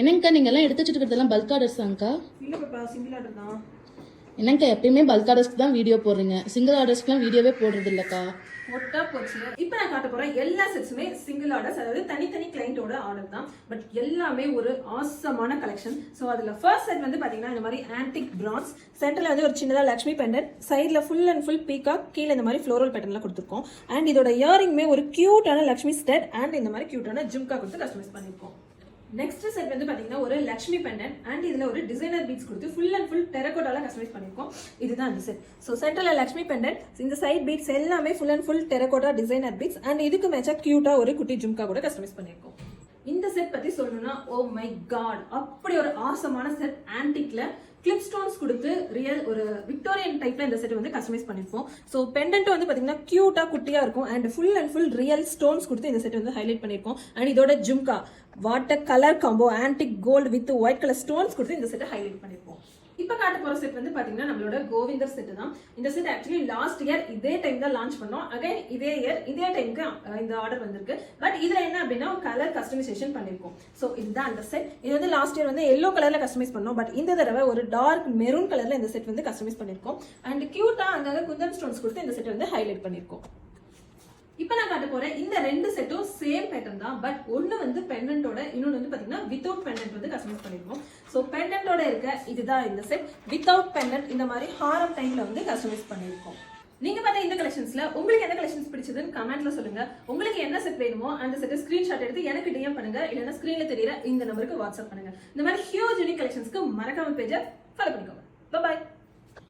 என்னங்கக்கா நீங்க எல்லாம் எடுத்து வச்சுட்டு இருக்கிறதெல்லாம் பல்க் ஆர்டர்ஸ் தான்க்கா? இல்லை பாப்பா சிங்கிள் ஆர்டர் தான். என்னங்கக்கா எப்பயுமே பல்க் ஆர்டர்ஸ்க்கு தான் வீடியோ போடுறீங்க. சிங்கிள் ஆர்டர்ஸ்க்குலாம் வீடியோவே போடுறது இல்லக்கா? ஒட்டா போச்சு. இப்போ நான் காட்ட போற எல்லா செட்ஸுமே சிங்கிள் ஆர்டர்ஸ் அதாவது தனித்தனி கிளைண்டோட ஆர்டர் தான். பட் எல்லாமே ஒரு ஆசமான கலெக்ஷன் ஸோ அதில் ஃபர்ஸ்ட் செட் வந்து பார்த்தீங்கன்னா இந்த மாதிரி ஆன்டிக் பிரான்ஸ் சென்டரில் வந்து ஒரு சின்னதாக லக்ஷ்மி பெண்டன்ட் சைடில் ஃபுல் அண்ட் ஃபுல் பீகாக் கீழே இந்த மாதிரி ஃப்ளோரல் பேட்டர்னில் கொடுத்துருக்கோம். அண்ட் இதோட இயரிங்மே ஒரு கியூட்டான லக்ஷ்மி ஸ்டெட் அண்ட் இந்த மாதிரி கியூட்டான ஜிம்கா கொடுத்து கஸ்டமைஸ் பண்ணியிருக்கோம் நெக்ஸ்ட் செட் வந்து பார்த்தீங்கன்னா ஒரு லக்ஷ்மி பெண்டன் அண்ட் இதில் ஒரு டிசைனர் பீட்ஸ் கொடுத்து ஃபுல் அண்ட் ஃபுல் டெரக்கோட்டாவில் கஸ்டமைஸ் பண்ணியிருக்கோம். இதுதான் அந்த செட் ஸோ சென்ட்ரலில் லக்ஷ்மி பெண்டன் இந்த சைட் பீட்ஸ் எல்லாமே full and full terracotta designer beads and இதுக்கு மேட்சாக க்யூட்டாக ஒரு குட்டி ஜும்கா கூட கஸ்டமைஸ் பண்ணியிருக்கோம். இந்த செட் பற்றி சொல்லணும்னா ஓ மை காட் அப்படி ஒரு ஆசமான செட் ஆன்டிக்ல கிளிப் ஸ்டோன்ஸ் கொடுத்து ரியல் ஒரு விக்டோரியன் டைப்ல இந்த செட் வந்து கஸ்டமைஸ் பண்ணிருப்போம் ஸோ பெண்டன்ட் வந்து பார்த்தீங்கன்னா க்யூட்டாக குட்டியாக இருக்கும் and full and full real stones கொடுத்து இந்த செட் வந்து ஹைலைட் பண்ணியிருக்கோம். அண்ட் இதோட jhumka water colour combo antique gold with white colour stones கொடுத்து இந்த செட்டை ஹைலைட் பண்ணிருப்போம். இப்போ காட்ட போகிற செட் வந்து பார்த்தீங்கன்னா நம்மளோட கோவிந்தர் செட் தான். இந்த செட் ஆக்சுவலி லாஸ்ட் இயர் இதே டைம் தான் லான்ச் பண்ணோம். அகைன் இதே இயர் இதே டைமுக்கு இந்த ஆர்டர் வந்திருக்கு. பட் இதில் என்ன அப்படின்னா கலர் கஸ்டமைசேஷன் பண்ணியிருக்கோம் ஸோ இதுதான் அந்த செட் இது வந்து லாஸ்ட் இயர் வந்து எல்லோ கலரில் கஸ்டமைஸ் பண்ணோம். பட் இந்த தடவை ஒரு டார்க் மெரூன் கலரில் இந்த செட் வந்து கஸ்டமைஸ் பண்ணியிருக்கோம் அண்ட் க்யூட்டாக அங்கே குந்தன் ஸ்டோன்ஸ் கொடுத்து இந்த செட் வந்து ஹைலைட் பண்ணியிருக்கோம் இப்போ நான் காட்ட போறேன். இந்த ரெண்டு செட்டும் சேம் பேட்டர்ன் தான். பட் ஒன்னு வந்து பெண்டன்ட்டோட இன்னொன்று வந்து பாத்தீங்கன்னா வித்தவுட் பெண்டன்ட் வந்து கஸ்டமைஸ் பண்ணிருக்கோம். ஸோ பெண்டன்ட்டோட இருக்க இதுதான் இந்த செட் வித்தவுட் பெண்டன்ட் இந்த மாதிரி ஹாரம் டைம்ல வந்து கஸ்டமைஸ் பண்ணியிருக்கோம் நீங்க பார்த்த இந்த கலெக்ஷன்ஸ்ல உங்களுக்கு என்ன கலெக்ஷன்ஸ் பிடிச்சதுன்னு கமெண்ட்ல சொல்லுங்க. உங்களுக்கு என்ன செட் வேணுமோ அந்த செட்டை ஸ்கிரீன்ஷாட் எடுத்து எனக்கு டிஎம் பண்ணுங்க. இல்லைன்னா ஸ்கிரீன்ல தெரியற இந்த நம்பருக்கு வாட்ஸ்அப் பண்ணுங்க. இந்த மாதிரி ஹியூஜ் யூனிக் கலெக்ஷன்ஸ்க்கு மறக்காம பேஜை ஃபாலோ பண்ணிக்கோங்க. பாய்